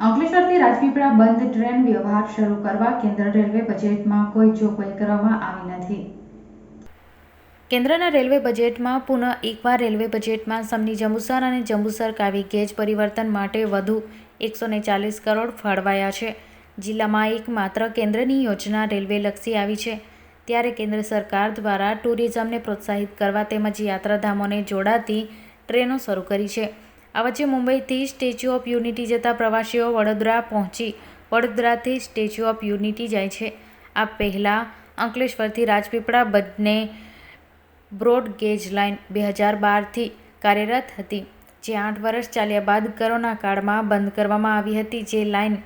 અંકલેશ્વરથી રાજપીપળા બંધ ટ્રેન વ્યવહાર શરૂ કરવા કેન્દ્ર રેલવે બજેટમાં કોઈ જોગવાઈ કરવામાં આવી નથી. કેન્દ્રના રેલવે બજેટમાં પુનઃ એકવાર રેલવે બજેટમાં સમની જંબુસર અને જંબુસર કાવી ગેજ પરિવર્તન માટે વધુ એકસો ચાલીસ કરોડ ફાળવાયા છે. જિલ્લામાં એકમાત્ર કેન્દ્રની યોજના રેલવે લક્ષી આવી છે. ત્યારે કેન્દ્ર સરકાર દ્વારા ટુરિઝમને પ્રોત્સાહિત કરવા તેમજ યાત્રાધામોને જોડાતી ટ્રેનો શરૂ કરી છે. આ વચ્ચે મુંબઈથી સ્ટેચ્યુ ઓફ યુનિટી જતા પ્રવાસીઓ વડોદરા પહોંચી વડોદરાથી સ્ટેચ્યુ ઓફ યુનિટી જાય છે. આ પહેલાં અંકલેશ્વરથી રાજપીપળા બંને બ્રોડ ગેજ લાઇન બે હજાર બારથી કાર્યરત હતી, જે આઠ વર્ષ ચાલ્યા બાદ કોરોના કાળમાં બંધ કરવામાં આવી હતી, જે લાઇન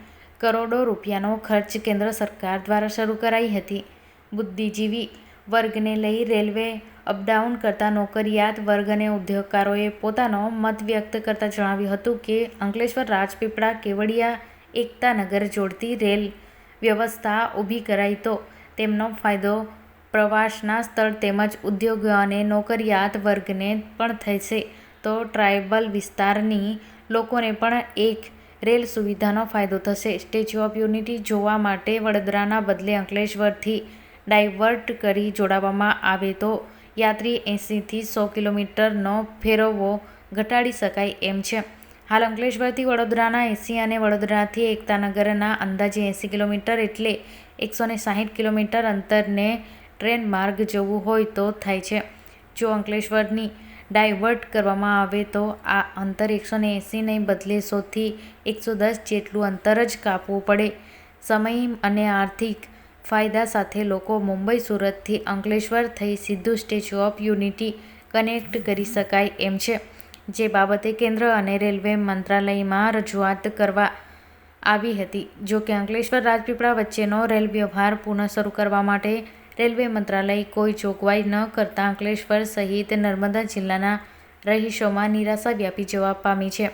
કરોડો રૂપિયાનો ખર્ચ કેન્દ્ર સરકાર દ્વારા શરૂ કરાઈ હતી. બુદ્ધિજીવી વર્ગને લઈ રેલવે અપડાઉન કરતા નોકરિયાત વર્ગ અને ઉદ્યોગકારોએ પોતાનો મત વ્યક્ત કરતા જણાવ્યું હતું કે અંકલેશ્વર રાજપીપળા કેવડિયા એકતાનગર જોડતી રેલ વ્યવસ્થા ઊભી કરાઈ તો તેમનો ફાયદો પ્રવાસના સ્થળ તેમજ ઉદ્યોગ અને નોકરિયાત વર્ગને પણ થશે તો ટ્રાયબલ વિસ્તારની લોકોને પણ એક રેલ સુવિધાનો ફાયદો થશે. સ્ટેચ્યુ ઓફ યુનિટી જોવા માટે વડોદરાના બદલે અંકલેશ્વરથી ડાયવર્ટ કરી જોડાવવામાં આવે તો યાત્રી એંસીથી સો કિલોમીટરનો ફેરવવો ઘટાડી શકાય એમ છે. હાલ અંકલેશ્વરથી વડોદરાના એંસી અને વડોદરાથી એકતાનગરના અંદાજે એંસી કિલોમીટર એટલે એકસો ને સાહીઠ કિલોમીટર અંતરને ટ્રેન માર્ગ જવું હોય તો થાય છે. જો અંકલેશ્વરની ડાયવર્ટ કરવામાં આવે તો આ અંતર એકસો ને એંસીને બદલે સોથી એકસો દસ જેટલું અંતર જ કાપવું પડે. સમય અને આર્થિક ફાયદા સાથે લોકો મુંબઈ સુરતથી અંકલેશ્વર થઈ સીધું સ્ટેચ્યુ ઓફ યુનિટી કનેક્ટ કરી શકાય એમ છે, જે બાબતે કેન્દ્ર અને રેલવે મંત્રાલયમાં રજૂઆત કરવા આવી હતી. જો કે અંકલેશ્વર રાજપીપળા વચ્ચેનો રેલ વ્યવહાર પુનઃ શરૂ કરવા માટે રેલવે મંત્રાલય કોઈ જોગવાઈ ન કરતાં અંકલેશ્વર સહિત નર્મદા જિલ્લાના રહીશોમાં નિરાશા વ્યાપી જવા પામી છે.